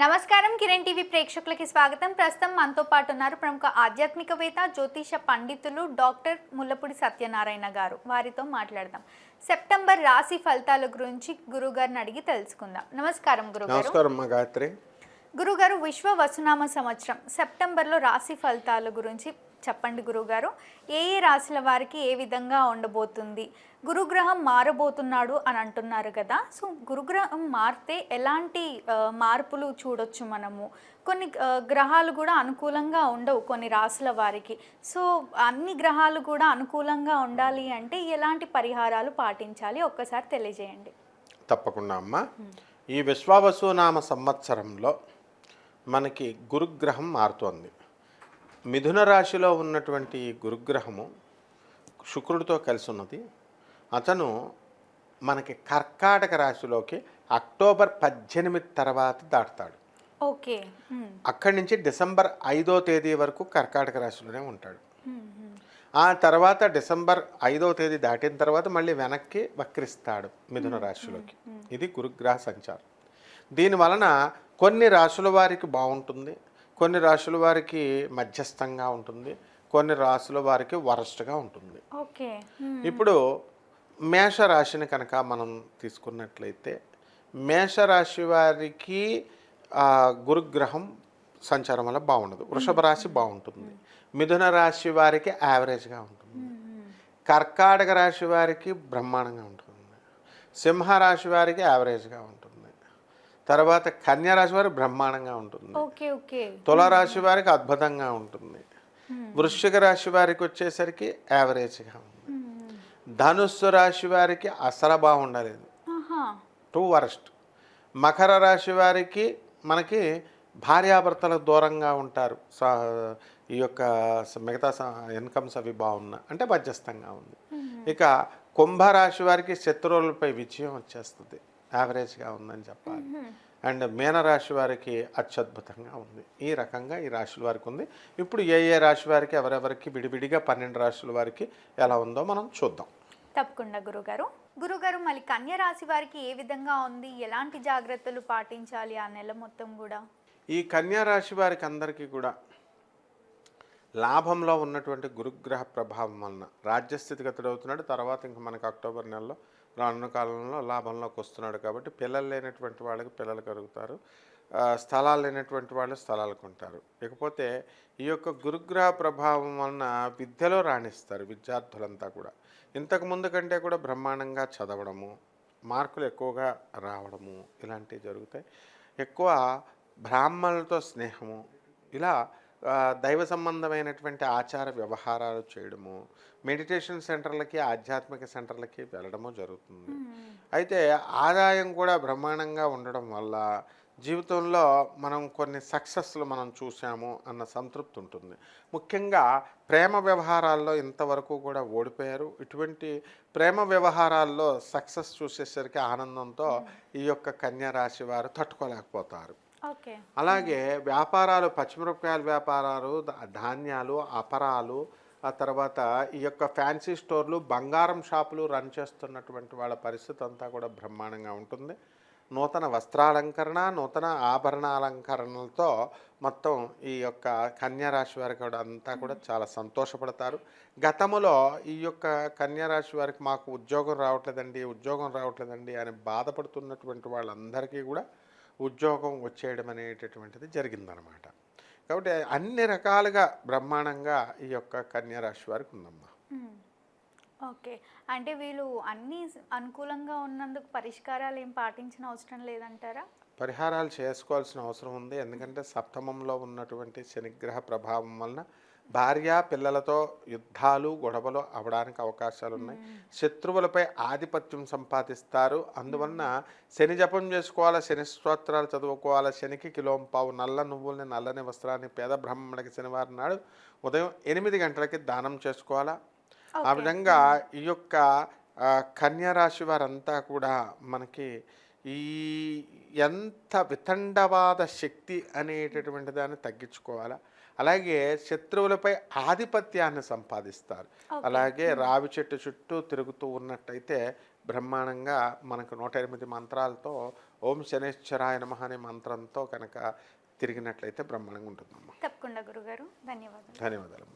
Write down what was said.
నమస్కారం కిరణ్ టీవీ ప్రేక్షకులకి స్వాగతం. ప్రస్తుతం మనతో పాటు ఉన్నారు ప్రముఖ ఆధ్యాత్మికవేత్త జ్యోతిష పండితులు డాక్టర్ ముల్లపూడి సత్యనారాయణ గారు. వారితో మాట్లాడదాం. సెప్టెంబర్ రాశి ఫలితాల గురించి గురుగారిని అడిగి తెలుసుకుందాం. నమస్కారం గురుగారు. గాయత్రి. గురుగారు విశ్వ వసునామ సంవత్సరం. సెప్టెంబర్లో రాశి ఫలితాల గురించి చెప్పండి గురుగారు ఏ ఏ రాశుల వారికి ఏ విధంగా ఉండబోతుంది? గురుగ్రహం మారబోతున్నాడు అని అంటున్నారు కదా సో గురుగ్రహం మారితే ఎలాంటి మార్పులు చూడొచ్చు మనము? కొన్ని గ్రహాలు కూడా అనుకూలంగా ఉండవు కొన్ని రాశుల వారికి. సో అన్ని గ్రహాలు కూడా అనుకూలంగా ఉండాలి అంటే ఎలాంటి పరిహారాలు పాటించాలి? ఒక్కసారి తెలియజేయండి. తప్పకుండా అమ్మా. ఈ విశ్వావసునామ సంవత్సరంలో మనకి గురుగ్రహం మారుతోంది. మిథున రాశిలో ఉన్నటువంటి గురుగ్రహము శుక్రుడితో కలిసి ఉన్నది అతను మనకి కర్కాటక రాశిలోకి అక్టోబర్ పద్దెనిమిది తర్వాత దాటుతాడు. ఓకే. అక్కడి నుంచి డిసెంబర్ ఐదో తేదీ వరకు కర్కాటక రాశిలోనే ఉంటాడు. ఆ తర్వాత డిసెంబర్ ఐదవ తేదీ దాటిన తర్వాత మళ్ళీ వెనక్కి వక్రిస్తాడు మిథున రాశిలోకి. ఇది గురుగ్రహ సంచారం. దీని వలన కొన్ని రాశుల వారికి బాగుంటుంది కొన్ని రాశుల వారికి మధ్యస్థంగా ఉంటుంది కొన్ని రాశుల వారికి వరస్ట్గా ఉంటుంది. ఇప్పుడు మేషరాశిని కనుక మనం తీసుకున్నట్లయితే మేషరాశి వారికి గురుగ్రహం సంచారం వల్ల బాగుండదు. వృషభ రాశి బాగుంటుంది. మిథున రాశి వారికి యావరేజ్గా ఉంటుంది. కర్కాటక రాశి వారికి బ్రహ్మాండంగా ఉంటుంది. సింహరాశి వారికి యావరేజ్గా ఉంటుంది. తర్వాత కన్యా రాశి వారికి బ్రహ్మాండంగా ఉంటుంది. Okay okay. తులారాశి వారికి అద్భుతంగా ఉంటుంది. Hmm. వృశ్చిక రాశి వారికి వచ్చేసరికి యావరేజ్గా ఉంది. ఉమ్, ధనుస్సు రాశి వారికి అసలు బాగుండలేదు. Too worst. మకర రాశి వారికి మనకి భార్యాభర్తలకు దూరంగా ఉంటారు. ఈ యొక్క మిగతా ఇన్కమ్స్ అవి బాగున్నా అంటే మధ్యస్థంగా ఉంది. ఇక కుంభరాశి వారికి శత్రువులపై విజయం వచ్చేస్తుంది. యావరేజ్గా ఉందని చెప్పాలి. అండ్ మీనరాశి వారికి అత్యద్భుతంగా ఉంది. ఈ రకంగా ఈ రాశుల వారికి ఉంది. ఇప్పుడు ఏ ఏ రాశి వారికి ఎవరెవరికి విడివిడిగా పన్నెండు రాశుల వారికి ఎలా ఉందో మనం చూద్దాం. తప్పకుండా గురుగారు. గురుగారు మళ్ళీ కన్య రాశి వారికి ఏ విధంగా ఉంది? ఎలాంటి జాగ్రత్తలు పాటించాలి ఆ నెల మొత్తం కూడా? ఈ కన్యా రాశి వారికి అందరికీ కూడా లాభంలో ఉన్నటువంటి గురుగ్రహ ప్రభావం వలన రాజ్యస్థితిగతుడు అవుతున్నాడు. తర్వాత ఇంకా మనకు అక్టోబర్ నెలలో రానున్న కాలంలో లాభంలోకి వస్తున్నాడు కాబట్టి పిల్లలు లేనటువంటి వాళ్ళకి పిల్లలు కలుగుతారు. స్థలాలు లేనటువంటి వాళ్ళు స్థలాలు కొంటారు. ఇకపోతే ఈ యొక్క గురుగ్రహ ప్రభావం వలన విద్యలో రాణిస్తారు విద్యార్థులంతా కూడా. ఇంతకు ముందు కంటే కూడా బ్రహ్మాండంగా చదవడము మార్కులు ఎక్కువగా రావడము ఇలాంటివి జరుగుతాయి. ఎక్కువ బ్రాహ్మణులతో స్నేహము ఇలా దైవ సంబంధమైనటువంటి ఆచార వ్యవహారాలు చేయడము మెడిటేషన్ సెంటర్లకి ఆధ్యాత్మిక సెంటర్లకి వెళ్ళడము జరుగుతుంది. అయితే ఆదాయం కూడా బ్రహ్మాండంగా ఉండడం వల్ల జీవితంలో మనం కొన్ని సక్సెస్లు మనం చూసాము అన్న సంతృప్తి ఉంటుంది. ముఖ్యంగా ప్రేమ వ్యవహారాల్లో ఇంతవరకు కూడా ఓడిపోయారు. ఇటువంటి ప్రేమ వ్యవహారాల్లో సక్సెస్ చూసేసరికి ఆనందంతో ఈ యొక్క కన్యా రాశి వారు తట్టుకోలేకపోతారు. అలాగే వ్యాపారాలు పచ్చిమిరపకాయల వ్యాపారాలు ధాన్యాలు అపరాలు ఆ తర్వాత ఈ యొక్క ఫ్యాన్సీ స్టోర్లు బంగారం షాపులు రన్ చేస్తున్నటువంటి వాళ్ళ పరిస్థితి అంతా కూడా బ్రహ్మాండంగా ఉంటుంది. నూతన వస్త్రాలంకరణ నూతన ఆభరణ అలంకరణలతో మొత్తం ఈ యొక్క కన్యారాశి వారికి కూడా అంతా కూడా చాలా సంతోషపడతారు. గతములో ఈ యొక్క కన్యారాశి వారికి మాకు ఉద్యోగం రావట్లేదండి ఉద్యోగం రావట్లేదండి అని బాధపడుతున్నటువంటి వాళ్ళందరికీ కూడా ఉద్యోగం వచ్చేయడం అనేటటువంటిది జరిగిందనమాట. కాబట్టి అన్ని రకాలుగా బ్రహ్మాండంగా ఈ యొక్క కన్యా రాశి వారికి ఉందమ్మా. మ్మ్. ఓకే. అంటే వీళ్ళు అన్ని అనుకూలంగా ఉన్నందుకు పరిష్కారాలు ఏం పాటించిన అవసరం లేదంటారా? పరిహారాలు చేసుకోవాల్సిన అవసరం ఉంది. ఎందుకంటే సప్తమంలో ఉన్నటువంటి శనిగ్రహ ప్రభావం వలన భార్య పిల్లలతో యుద్ధాలు గొడవలు అవడానికి అవకాశాలు ఉన్నాయి శత్రువులపై ఆధిపత్యం సంపాదిస్తారు. అందువలన శని జపం చేసుకోవాలా? శని స్తోత్రాలు చదువుకోవాలా? శనికి కిలోంపావు నల్ల నువ్వుల్ని నల్లని వస్త్రాన్ని పేద బ్రాహ్మణుడికి శనివారం నాడు ఉదయం ఎనిమిది గంటలకి దానం చేసుకోవాలా? ఆ విధంగా ఈ యొక్క కన్యా రాశి వారంతా కూడా మనకి ఈ ఎంత వితండవాద శక్తి అనేటటువంటి దాన్ని తగ్గించుకోవాలా? అలాగే శత్రువులపై ఆధిపత్యాన్ని సంపాదిస్తారు. అలాగే రావి చెట్టు చుట్టూ తిరుగుతూ ఉన్నట్టయితే బ్రహ్మాండంగా మనకు నూట ఎనిమిది మంత్రాలతో ఓం శనేశ్వరాయ నమః అనే మంత్రంతో కనుక తిరిగినట్లయితే బ్రహ్మాండంగా ఉంటుందమ్మా. తప్పకుండా గురుగారు. ధన్యవాదాలు. ధన్యవాదాలమ్మా.